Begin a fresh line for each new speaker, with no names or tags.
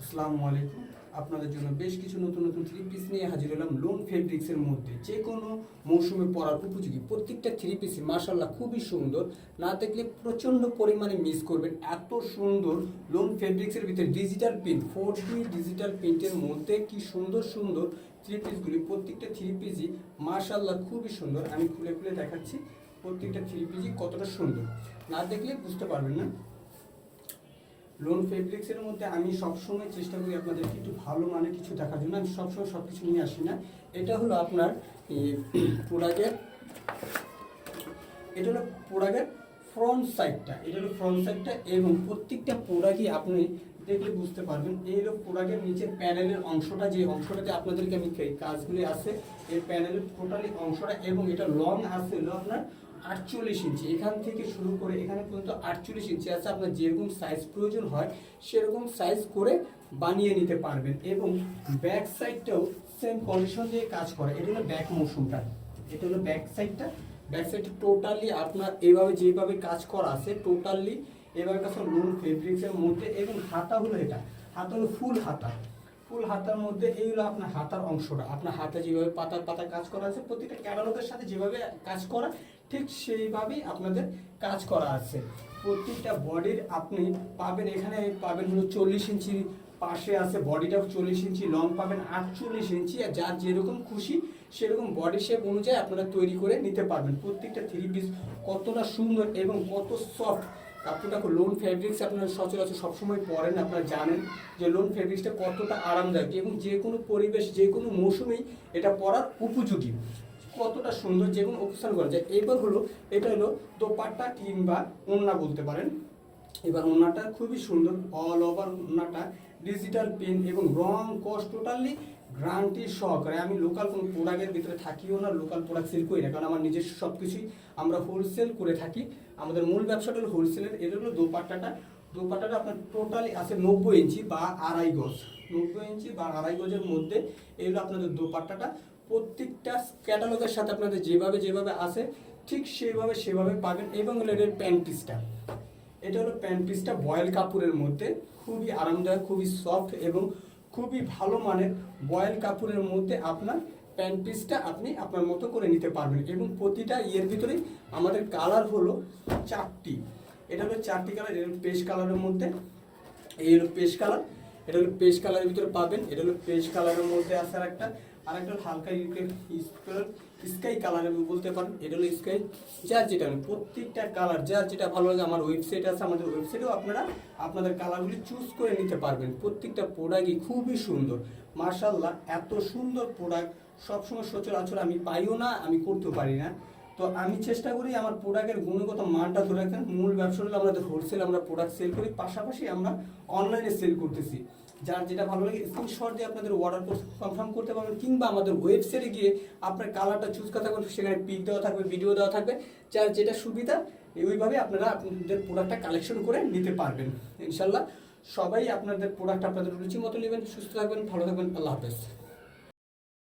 আসসালামু আলাইকুম। আপনাদের জন্য বেশ কিছু নতুন নতুন থ্রি পিস নিয়ে হাজির হলাম লোন ফেব্রিক্সের মধ্যে। যে কোনো মৌসুমে পরার উপযোগী প্রত্যেকটা থ্রি পিসই মার্শাল্লাহ খুবই সুন্দর। না দেখলে প্রচণ্ড পরিমাণে মিস করবেন। এত সুন্দর লোন ফেব্রিক্সের ভিতরে ডিজিটাল প্রিন্ট ফোর ডিজিটাল প্রিন্টের মধ্যে কি সুন্দর সুন্দর থ্রি পিসগুলি প্রত্যেকটা থ্রি পিসই মার্শাল্লাহ খুবই সুন্দর। আমি খুলে খুলে দেখাচ্ছি প্রত্যেকটা থ্রি পিসই কতটা সুন্দর। না দেখলে বুঝতে পারবেন না। লোন ফেব্রিক্সের মধ্যে আমি সবসময় চেষ্টা করি আপনাদেরকে একটু ভালো মানে কিছু দেখার জন্য। আমি সবসময় সব কিছু নিয়ে আসি না। এটা হলো আপনার প্রোডাক্টের, এটা হলো প্রোডাক্টের ফ্রন্ট সাইডটা এটা হলো ফ্রন্ট সাইডটা এবং প্রত্যেকটা প্রোডাক্টই আপনি দেখলে বুঝতে পারবেন। এই হলো প্রোডাক্টের নিচের প্যানেলের অংশটা। যে অংশটাতে আপনাদেরকে আমি কাজগুলি আছে এই প্যানেলের টোটালি অংশটা এবং এটা লং আছে হলো আপনার আটচল্লিশ ইঞ্চি। এখান থেকে শুরু করে এখানে পর্যন্ত আটচল্লিশ ইঞ্চি আছে। আপনার যেরকম সাইজ প্রয়োজন হয়, সেরকম সাইজ করে বানিয়ে নিতে পারবেন এবং ব্যাক সাইডটাও সেম কন্ডিশন দিয়ে কাজ করে। এটা হলো ব্যাক মৌসুমটা এটা হলো ব্যাক সাইডটা ব্যাক সাইডটা টোটালি আপনার এভাবে যেভাবে কাজ করা আছে টোটালি এবার কাছে লোন ফেব্রিক্সের মধ্যে এবং হাতা হলো এটা। হাতা হলো ফুল হাতা। ফুল হাতার মধ্যে এই হলো আপনার হাতার অংশটা। আপনার হাতে যেভাবে পাতার পাতা কাজ করা আছে, প্রতিটা ক্যাটালগের সাথে যেভাবে কাজ করা ঠিক সেইভাবেই আপনাদের কাজ করা আছে। প্রত্যেকটা বডির আপনি পাবেন, এখানে পাবেন হলো চল্লিশ ইঞ্চি পাশে আছে বডিটাও চল্লিশ ইঞ্চি লং পাবেন আটচল্লিশ ইঞ্চি, আর যার যেরকম খুশি সেরকম বডি শেপ অনুযায়ী আপনারা তৈরি করে নিতে পারবেন। প্রত্যেকটা থ্রি পিস কতটা সুন্দর এবং কত সফট কাপড়টা লোন ফেব্রিক্স আপনারা সচরাচর সবসময় পরেন, আপনারা জানেন যে লোন ফেব্রিক্সটা কতটা আরামদায়ক এবং যে কোনো পরিবেশ যে কোনো মৌসুমেই এটা পরার উপযোগী। কতটা সুন্দর যে কোনো অবস্থান করা যায়। এবার হলো, এটা হলো দোপাট্টা কিংবা ওন্না বলতে পারেন। এবার ওন্নাটা খুবই সুন্দর অল ওভার ওন্নাটা ডিজিটাল পেন এবং রং কস্ট টোটালি গ্রান্টি সহকারে। আমি লোকাল কোনো প্রোডাক্টের ভিতরে থাকিও না লোকাল প্রোডাক্ট সেল করি না, কারণ আমার নিজস্ব সব কিছুই আমরা হোলসেল করে থাকি। আমাদের মূল ব্যবসাটা হলো হোলসেলের এটা হলো দোপাট্টাটা। দোপাট্টাটা আপনার টোটালি আছে নব্বই ইঞ্চি বা আড়াই গজ। নব্বই ইঞ্চি বা আড়াই গজের মধ্যে, এগুলো আপনাদের দোপাট্টাটা প্রত্যেকটা ক্যাটালগের সাথে আপনাদের যেভাবে যেভাবে আছে, ঠিক সেভাবে সেভাবে পাবেন এবং হলো এটার প্যান্ট পিসটা। এটা হলো প্যান্ট পিসটা বয়েল কাপড়ের মধ্যে, খুবই আরামদায়ক, খুবই সফট এবং খুবই ভালো মানের বয়েল কাপড়ের মধ্যে আপনার প্যান্ট পিসটা আপনি আপনার মতো করে নিতে পারবেন এবং প্রতিটা ইয়ের ভিতরেই আমাদের কালার হলো চারটি। এটা হলো চারটি কালার, এর পেস্ট কালারের মধ্যে এই হলো পেস্ট কালার এটা হলো পেস্ট কালারের ভিতরে পাবেন, এটা হলো পেস্ট কালারের মধ্যে আসার একটা আর একটা হলো হালকা স্কাই কালারের বলতে পারেন, এটা হলো স্কাই যার যেটা প্রত্যেকটা কালার যার যেটা ভালো লাগে, আমার ওয়েবসাইট আছে, আমাদের ওয়েবসাইটেও আপনারা আপনাদের কালারগুলি চুজ করে নিতে পারবেন। প্রত্যেকটা প্রোডাক্টই খুবই সুন্দর। মার্শাল্লাহ এত সুন্দর প্রোডাক্ট সবসময় সচরাচর আমি পাইও না, আমি করতেও পারি না। তো আমি চেষ্টা করি আমার প্রোডাক্টের গুণগত মানটা ধরে রাখতে। মূল ব্যবসা হলো আমাদের হোলসেল আমরা প্রোডাক্ট সেল করি, পাশাপাশি আমরা অনলাইনে সেল করতেছি। যার যেটা ভালো লাগে স্ক্রিনশট দিয়ে আপনাদের অর্ডার কনফার্ম করতে পারবেন, কিংবা আমাদের ওয়েবসাইটে গিয়ে আপনার কালারটা চুজ করতে পারবেন, সেখানে পিক দেওয়া থাকবে ভিডিও দেওয়া থাকবে। যার যেটা সুবিধা, ওইভাবে আপনারা আপনাদের প্রোডাক্টটা কালেকশন করে নিতে পারবেন। ইনশাল্লাহ সবাই আপনাদের প্রোডাক্ট আপনাদের রুচি মতো নেবেন, সুস্থ থাকবেন, ভালো থাকবেন, আল্লাহ হাফেজ।